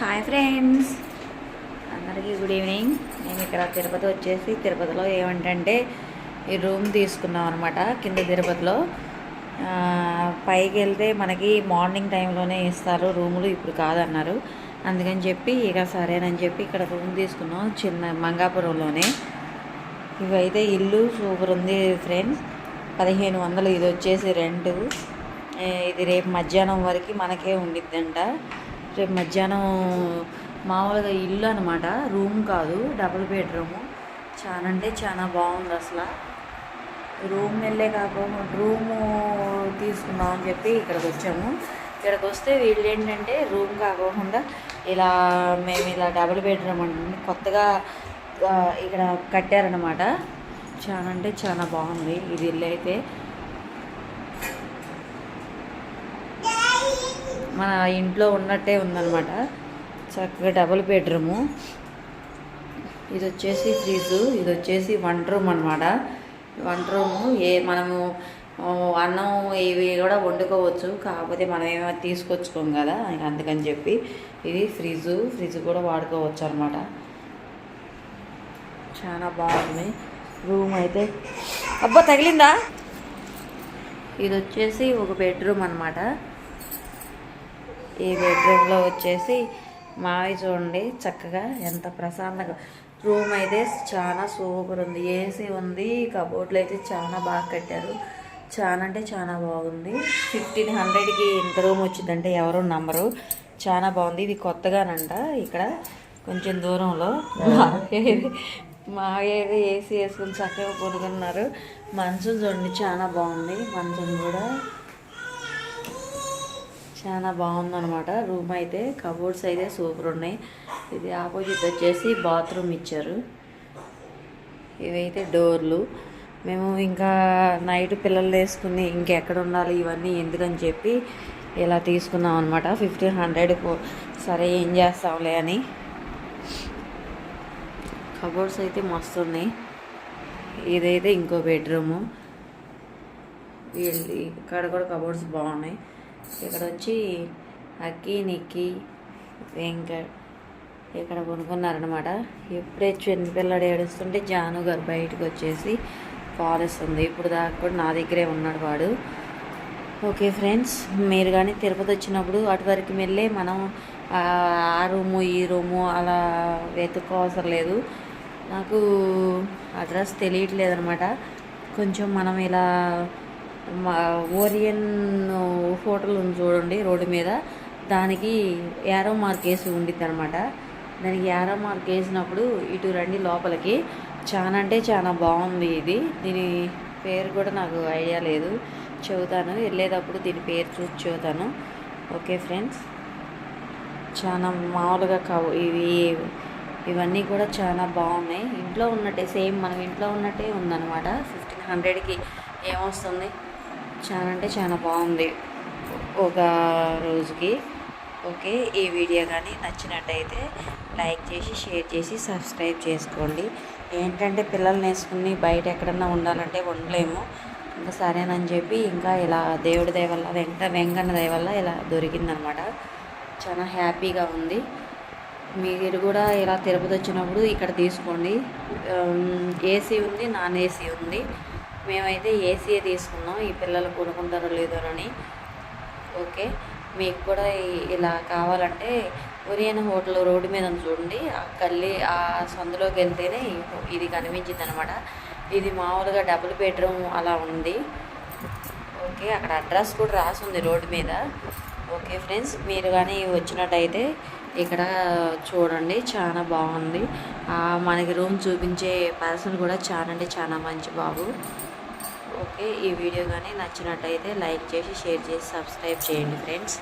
Hi friends అందరికీ good evening మేము ఇక్కడ తిరుపతి వచ్చేసి తిరుపతిలో ఏమంటే ఈ రూమ్ తీసుకున్నాం అనమాట కింద తిరుపతిలో. పైకి వెళ్తే మనకి మార్నింగ్ టైంలోనే ఇస్తారు రూములు ఇప్పుడు కాదన్నారు. అందుకని చెప్పి ఇక సరేనని చెప్పి ఇక్కడ రూమ్ తీసుకున్నాం చిన్న మంగాపురంలోనే. ఇవైతే ఇల్లు సూపర్ ఉంది ఫ్రెండ్స్ పదిహేను వందలు ఇది వచ్చేసి రెంట్ ఇది రేపు మధ్యాహ్నం వరకు మనకే ఉండిద్దంట. రేపు మధ్యాహ్నం మామూలుగా ఇల్లు అనమాట రూమ్ కాదు డబుల్ బెడ్రూము. చాలా అంటే చాలా బాగుంది అసలు. రూమ్ వెళ్ళే కాకుండా రూము తీసుకుందాం అని చెప్పి ఇక్కడికి వచ్చాము. ఇక్కడికి వస్తే వీళ్ళు ఏంటంటే రూమ్ కాకోకుండా ఇలా మేము ఇలా డబుల్ బెడ్రూమ్ అంటే కొత్తగా ఇక్కడ కట్టారనమాట చాలా అంటే చాలా బాగుంది. ఇది ఇల్లు అయితే. మన ఇంట్లో ఉన్నట్టే ఉందన్నమాట. చక్కగా డబుల్ బెడ్రూము. ఇది వచ్చేసి ఫ్రిడ్జ్ ఇది వచ్చేసి వంట రూమ్ అనమాట వంట రూము ఏ మనము అన్నం ఇవి కూడా వండుకోవచ్చు. కాకపోతే మనం ఏమైనా తీసుకొచ్చుకోం కదా అందుకని చెప్పి ఇది ఫ్రిడ్జ్ ఫ్రిడ్జ్ కూడా వాడుకోవచ్చు అనమాట చాలా బాగుంది. రూమ్ అయితే అబ్బా తగిలిందా? ఇది వచ్చేసి ఒక బెడ్రూమ్ అనమాట ఈ బెడ్రూమ్లో వచ్చేసి మావి చూడండి చక్కగా ఎంత ప్రశాంతంగా. రూమ్ అయితే చాలా సూపర్ ఉంది. ఏసీ ఉంది కబోర్డ్లు అయితే చాలా బాగా కట్టారు. చాలా అంటే చాలా బాగుంది. ఫిఫ్టీన్ హండ్రెడ్కి ఇంత రూమ్ వచ్చిందంటే ఎవరు నమ్మరు. చాలా బాగుంది. ఇది కొత్తగానంట. ఇక్కడ కొంచెం దూరంలో మా ఏది ఏసీ వేసుకుని చక్కగా కొనుక్కున్నారు మంచం చూడండి చాలా బాగుంది. మంచం కూడా చాలా బాగుందనమాట రూమ్ అయితే కబోర్డ్స్ అయితే సూపర్ ఉన్నాయి ఇది ఆపోజిట్ వచ్చేసి బాత్రూమ్ ఇచ్చారు. ఇవైతే డోర్లు. మేము ఇంకా నైట్ పిల్లలు వేసుకుని ఇంకెక్కడ ఉండాలి ఇవన్నీ ఎందుకని చెప్పి ఇలా తీసుకున్నాం అనమాట ఫిఫ్టీన్ హండ్రెడ్ సరే ఏం చేస్తాంలే అని. కబోర్డ్స్ అయితే మస్తు ఉన్నాయి ఇదైతే ఇంకో బెడ్రూము. వీళ్ళు ఇక్కడ కూడా కబోర్డ్స్ బాగున్నాయి. ఇక్కడ వచ్చి అక్కి నిక్కి వెంకట్ ఇక్కడ కొనుక్కున్నారనమాట ఎప్పుడే చిన్నపిల్లడు ఏడుస్తుంటే జాను గారు బయటకు వచ్చేసి పాలిస్తుంది ఇప్పుడు దాకా కూడా నా దగ్గరే ఉన్నాడు వాడు. ఓకే ఫ్రెండ్స్ మీరు కానీ తిరుపతి వచ్చినప్పుడు అటు వరకు వెళ్ళే మనం ఆ రూము ఈ రూము అలా వెతుక్కోవసరం లేదు. నాకు అడ్రస్ తెలియట్లేదు అనమాట కొంచెం మనం ఇలా మా ఓరియన్ హోటల్ ఉంది చూడండి రోడ్డు మీద. దానికి యారో మార్క్ వేసి ఉండిద్ది అనమాట దానికి యారో మార్క్ వేసినప్పుడు ఇటు రండి లోపలికి. చాలా అంటే చాలా బాగుంది ఇది. దీని పేరు కూడా నాకు ఐడియా లేదు. చెబుతాను వెళ్ళేటప్పుడు దీని పేరు చూసి చెబుతాను. Okay friends. చాలా మామూలుగా కావు. ఇవి ఇవన్నీ కూడా చాలా బాగున్నాయి. ఇంట్లో ఉన్నట్టే సేమ్ మనం ఇంట్లో ఉన్నట్టే ఉందన్నమాట. ఫిఫ్టీన్ హండ్రెడ్కి ఏమొస్తుంది? చాలా అంటే చాలా బాగుంది. ఒక రోజుకి. ఓకే ఈ వీడియో కానీ నచ్చినట్టయితే లైక్ చేసి షేర్ చేసి సబ్స్క్రైబ్ చేసుకోండి. ఏంటంటే పిల్లల్ని వేసుకుని బయట ఎక్కడన్నా ఉండాలంటే ఉండలేము. ఇంకా సరేనని చెప్పి ఇంకా ఇలా దేవుడి దయ వల్ల వెంకట వెంకన్న దయ వల్ల ఇలా దొరికిందనమాట. చాలా హ్యాపీగా ఉంది. మీరు కూడా ఇలా తిరుపతి వచ్చినప్పుడు ఇక్కడ తీసుకోండి. ఏసీ ఉంది నాన్ ఏసీ ఉంది. మేమైతే ఏసీయే తీసుకున్నాం. ఈ పిల్లలు కొనుక్కుంటారో లేదో అని. ఓకే. మీకు కూడా ఇలా కావాలంటే ఒరియన్ హోటల్ రోడ్డు మీద చూడండి. ఆ ఆ సందులోకి వెళ్తేనే ఇది కనిపించింది అనమాట ఇది మామూలుగా డబుల్ బెడ్రూమ్ అలా ఉంది. ఓకే. అక్కడ అడ్రస్ కూడా రాసి ఉంది రోడ్డు మీద. ఓకే ఫ్రెండ్స్ మీరు కానీ వచ్చినట్టయితే ఇక్కడ చూడండి. చాలా బాగుంది. మనకి రూమ్ చూపించే పర్సన్ కూడా చాలా అంటే చాలా మంచి బాబు. ఓకే ఈ వీడియో కానీ నచ్చినట్టయితే లైక్ చేసి షేర్ చేసి సబ్స్క్రైబ్ చేయండి ఫ్రెండ్స్.